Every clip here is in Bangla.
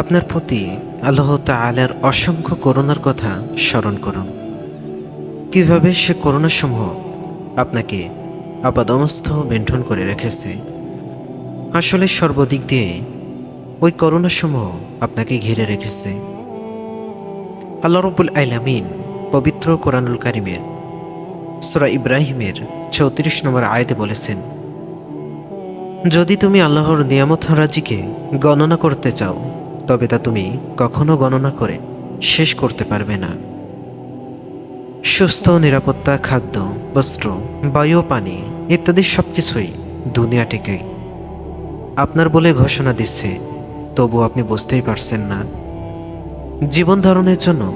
আপনার প্রতি আল্লাহ তালার অসংখ্য করুণার কথা স্মরণ করুন। কীভাবে সে করুণাসমূহ আপনাকে আপাদমস্থ বেন্ঠন করে রেখেছে, আসলে সর্বদিক দিয়ে ওই করুণাসমূহ আপনাকে ঘিরে রেখেছে। আল্লাহ রবুল আইলামিন পবিত্র কোরআনুল কারিমের সুরা ইব্রাহিমের চৌত্রিশ নম্বর আয়তে বলেছেন যদি তুমি আল্লাহর নিয়ামত হারাজিকে গণনা করতে চাও, তবে তা তুমি কখনো গণনা করে শেষ করতে পারবে না। সুস্থ, নিরাপত্তা, খাদ্য, বস্ত্র, বায়ু, পানি ইত্যাদি সব কিছুই দুনিয়াটিকে আপনার বলে ঘোষণা দিচ্ছে, তবু আপনি বুঝতেই পারছেন না। জীবন ধারণের জন্য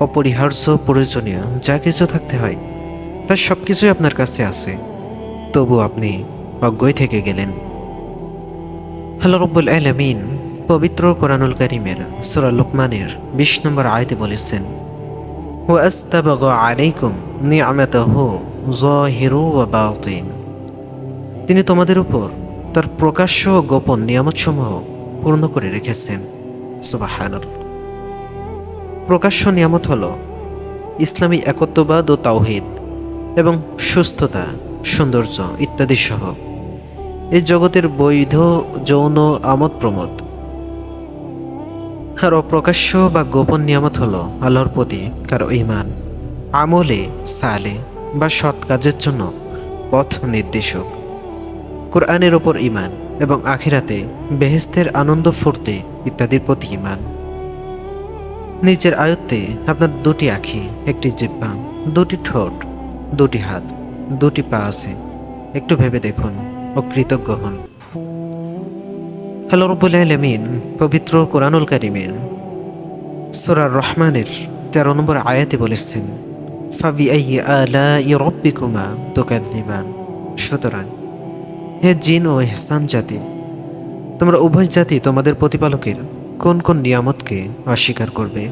অপরিহার্য, প্রয়োজনীয় যা কিছু থাকতে হয় তার সব কিছুই আপনার কাছে আছে। তবু আপনি অজ্ঞই থেকে গেলেন। হ্যালো রব্বুল আলমিন পবিত্র কোরআনুল করিমের সুরা লুকমানের বিশ নম্বর আয়তে বলেছেন ও আস্তাবাগ আলাইকুম নিয়ামাতাহ জহিরু তিনি তোমাদের উপর তার প্রকাশ্য গোপন নিয়ামতসমূহ পূর্ণ করে রেখেছেন। প্রকাশ্য নিয়ামত হল ইসলামী একত্ববাদ ও তাওহিদ এবং সুস্থতা, সৌন্দর্য ইত্যাদি সহ এই জগতের বৈধ, যৌন আমোদ প্রমোদ আর অপ্রকাশ্য বা গোপন নিয়ামত হলো আল্লাহর প্রতি কারও ইমান আমলে, সালে বা সৎ কাজের জন্য পথ নির্দেশক। কোরআনের ওপর ইমান এবং আখিরাতে বেহেস্তের আনন্দ ফুর্তি ইত্যাদির প্রতি ইমান নিজের আয়ত্তে আপনার দুটি আখি, একটি জিব্বা, দুটি ঠোঁট, দুটি হাত, দুটি পা আছে। একটু ভেবে দেখুন। ও কৃতজ্ঞ হন। হ্যালো রব্বুল আলমিন, পবিত্র কোরআনুল কারিমের সুরার রহমানের তেরো নম্বর আয়াতে বলেছেন ফাবি সুতরাং, হে জিন ও এহসান জাতি, তোমরা উভয় জাতি তোমাদের প্রতিপালকের কোন কোন নিয়ামতকে অস্বীকার করবে?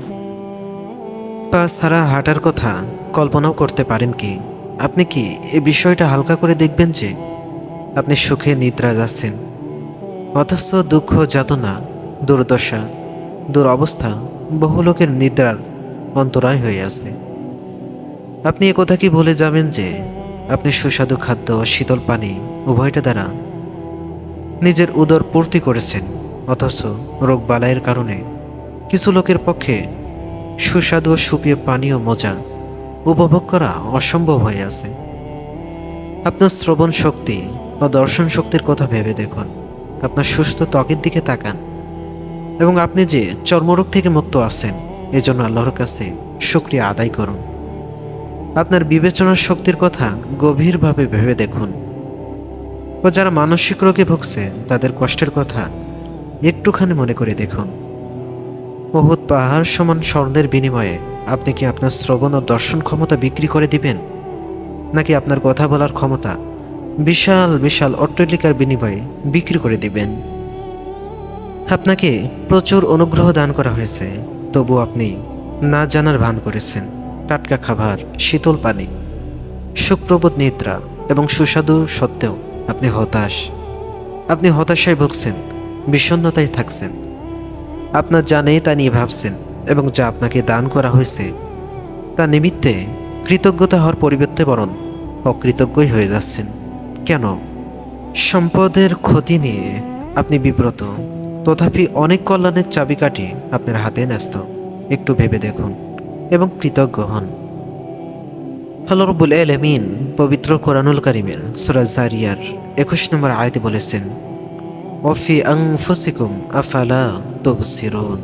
পা ছাড়া হাঁটার কথা কল্পনাও করতে পারেন কি? আপনি কি এ বিষয়টা হালকা করে দেখবেন যে আপনি সুখে নিদ্রা যাচ্ছেন। অথচ দুঃখ, যাতনা, দুর্দশা, দুরবস্থা বহু লোকের নিদ্রার অন্তরায় হয়ে আছে। আপনি কথা কি ভুলে যাবেন যে আপনি সুস্বাদু খাদ্য, শীতল পানি উভয়টা দ্বারা নিজের উদর পূর্তি করেছেন। অথচ রোগ বালাইয়ের কারণে কিছু লোকের পক্ষে সুস্বাদু ও সুপীয় পানীয় মজা উপভোগ করা অসম্ভব হয়ে আছে। আপনার শ্রবণ শক্তি বা দর্শন শক্তির কথা ভেবে দেখুন। আপনার সুস্থ ত্বকের দিকে তাকান। এবং আপনি যে চর্মরোগ থেকে মুক্ত আছেন, এজন্য আল্লাহর কাছে শুক্রিয়া আদায় করুন। আপনার বিবেচনার শক্তির কথা গভীরভাবে ভেবে দেখুন। ও যারা মানসিক রোগে ভুগছে, তাদের কষ্টের কথা একটুখানি মনে করে দেখুন। বহুত পাহাড় সমান স্বর্ণের বিনিময়ে আপনি কি আপনার শ্রবণ ও দর্শন ক্ষমতা বিক্রি করে দিবেন? নাকি আপনার কথা বলার ক্ষমতা বিশাল বিশাল অট্টালিকার বিনিময়ে বিক্রি করে দিবেন। আপনাকে প্রচুর অনুগ্রহ দান করা হয়েছে, তবু আপনি না জানার ভান করেছেন। টাটকা খাবার, শীতল পানি সুপ্রবোধ নিদ্রা এবং সুস্বাদু সত্ত্বেও আপনি হতাশ। আপনি হতাশায় ভুগছেন, বিষণ্ণতায় থাকছেন। আপনার জানে তা নিয়ে ভাবছেন এবং যা আপনাকে দান করা হয়েছে, তা নিমিত্তে কৃতজ্ঞতা হওয়ার পরিবর্তে বরং অকৃতজ্ঞই হয়ে যাচ্ছেন। কেন? সম্পদের ক্ষতি নিয়ে আপনি বিব্রত। তথাপি অনেক কল্যাণের চাবিকাঠি আপনার হাতে ন্যস্ত। একটু ভেবে দেখুন এবং কৃতজ্ঞ হন। হ্যালো রব্বুল এলমিন পবিত্র কোরআনুল কারিমের সুরাজ জারিয়ার একুশ নম্বর আয়তে বলেছেন ওফি আংফুসিকুম আফালা তবসিরুন।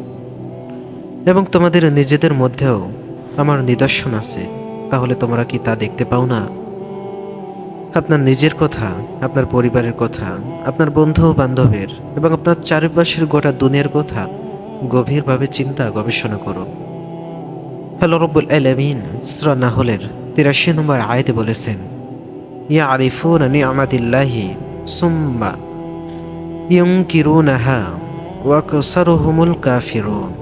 এবং তোমাদের নিজেদের মধ্যেও আমার নিদর্শন আছে। তাহলে তোমরা কি তা দেখতে পাও না? আপনার নিজের কথা, আপনার পরিবারের কথা, আপনার বন্ধু বান্ধবের এবং আপনার চারিপাশের গোটা দুনিয়ার কথা গভীরভাবে চিন্তা, গবেষণা করুন। হ্যালো রব্বুল আলমিন সুরা নাহলের তিরাশি নম্বর আয়তে বলেছেন ইয়া আরিফুন আনি নিয়ামাতিল্লাহি সুম্মা ইয়ংকিরুনাহা ওয়াকসারুহুমুল কাফিরুন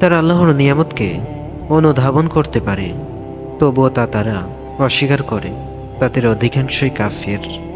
তারা আল্লাহর নিয়ামতকে অনুধাবন করতে পারে, তবুও তা তারা অস্বীকার করে। তাদের অধিকাংশই কাফির।